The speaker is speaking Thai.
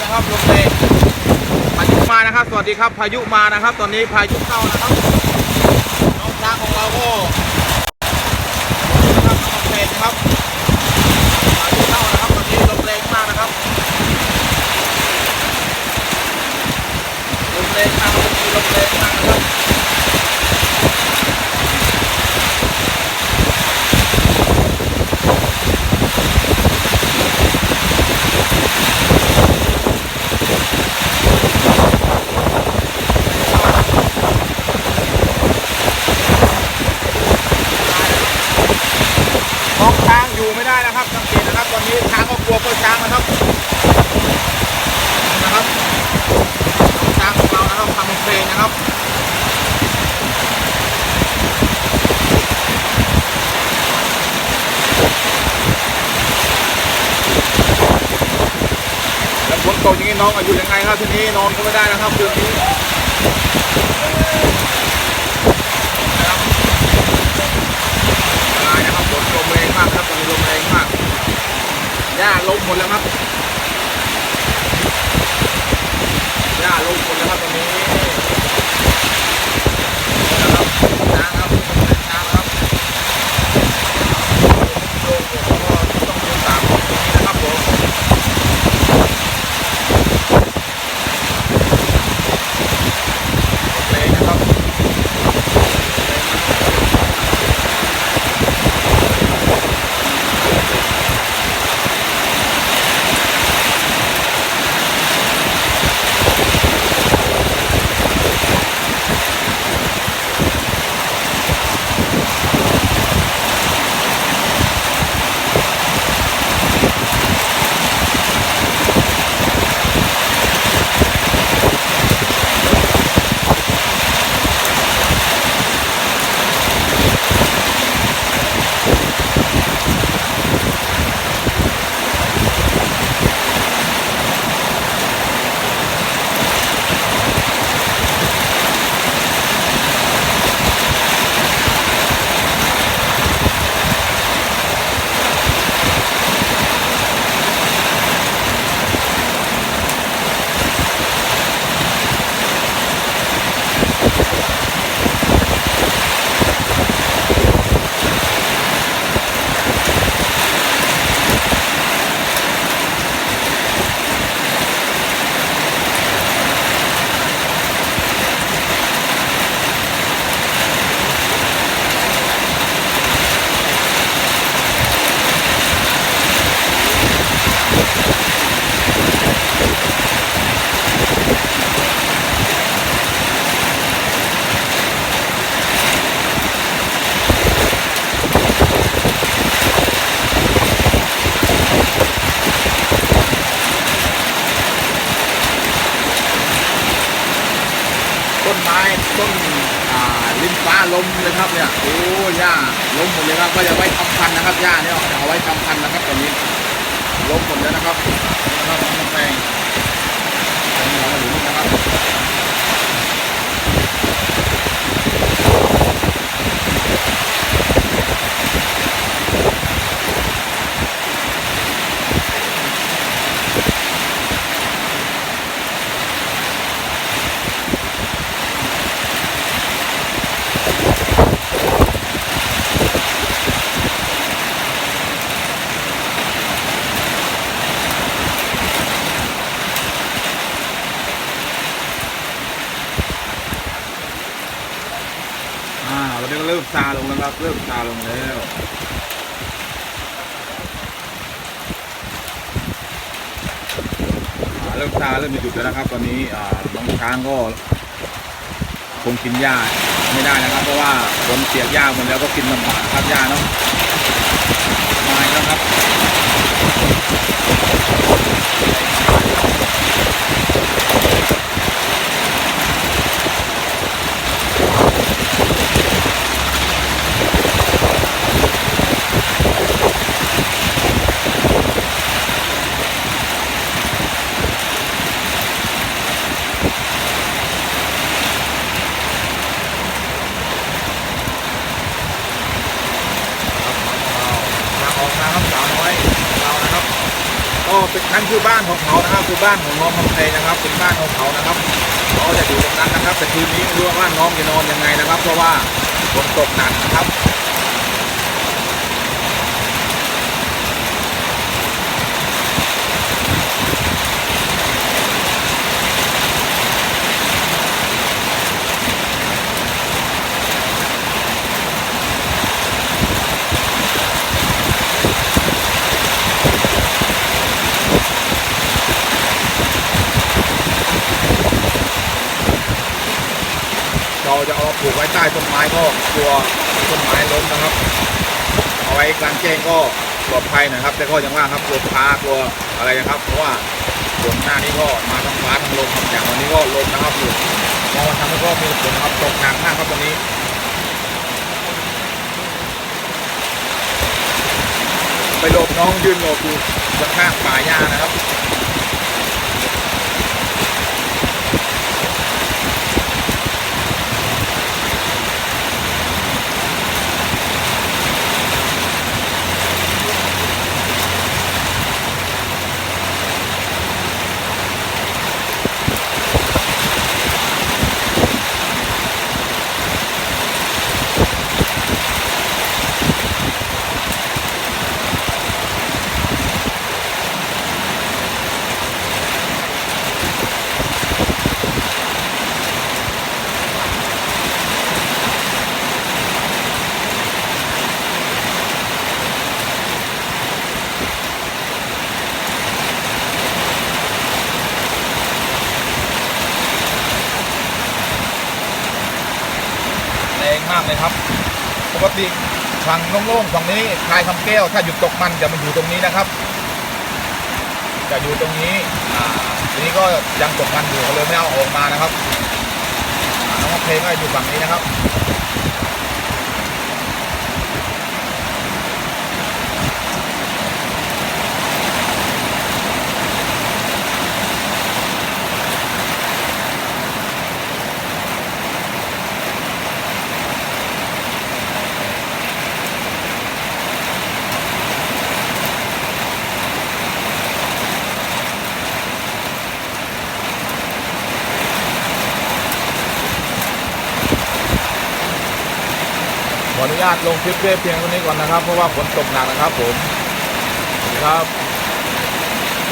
นะครับลมแรงพายุมานะครับ สวัสดีครับ พายุมานะครับ ตอนนี้พายุเข้านะครับ น้องช้างของเราก็นะครับลมแรงนะครับพายุเข้านะครับตอนนี้ลมแรงมากนะครับลมแรงมากครับตอนนี้ลมแรงมากนะครับ น้องช้างอยู่ไม่ได้นะครับสังเกตนะครับ ตอนนี้ช้างก็กลัวเพื่อช้าง นะครับนะครับน้องช้างของเรานะครับทำเพลงนะครับแล้วฝนตกอย่างนี้น้องอายุยังไงครับทีนี้นอนก็ไม่ได้นะครับคืนนี้ะครับ ตายนะครับฝนลมแรงมากครับตอนนี้ลมแรงมาก หมดแล้วครับินฟ้าล้มเลยครับเนี่ยโอ้หญ้าล้มหมดเลยครับก็จะไว้ทำพันนะครับหญ้าเนี่ยเอาไว้ทำพันนะครับตอนนี้ล้มหมดแล้วนะครับนะครับน้องแปลงตอนนี้เรามาอยู่นี่นะครับันก็เริ่มซาลงแล้วครับ เริ่มซาลงแล้วเริ่มซาเริ่มจะหยุดแล้วนะครับ ตอนนี้อ่าน้องช้างก็คงกินหญ้าไม่ได้นะครับ เพราะว่าฝนเปียกหญ้าหมดแล้วก็กินลำบากครับหญ้าเนาะมาแล้วครับ ทางออกทางครับสาวน้อย เรานะครับก็เป็นนั่นคือบ้านของเขานะครับคือบ้านของน้องคำเพนะครับ เป็นบ้านของเขานะครับเขาจะอยู่ตรงนั้นนะครับแต่คืนนี้ไม่รู้ว่าน้องจะนอนยังไงนะครับ เพราะว่าฝนตกหนักนะครับ เราจะเอาปลูกไว้ใต้ต้นไม้ก็กลัวต้นไม้ล้มนะครับ เอาไว้กลางแจ้งก็ปลอดภัยหนะครับ แต่ก็ยังว่าครับกลัวฟ้ากลัวอะไรนะครับ เพราะว่าฝนหน้านี้ก็มาทั้งฟ้าทั้งลมครับอย่างวันนี้ก็ลมนะครับอยู่มองมาทางนี้ก็มีฝนนะครับตกหนักมากครับตอนนี้ไปหลบน้องยืนหลบอยู่ข้างป่าหญ้านะครับ เลยครับปกติฝั่งโล่งๆฝั่งนี้คลายคำแก้ว ถ้าหยุดตกมันจะมาอยู่ตรงนี้นะครับ จะอยู่ตรงนี้อ่าทีนี้ก็ยังตกมันอยู่เลยไม่เอาออกมานะครับน้องเพลงก็อยู่ฝั่งนี้นะครับ ออนุญาตลงคลิปเพียงเท่านี้ก่อนนะครับ เพราะว่าฝนตกหนักนะครับผมครับ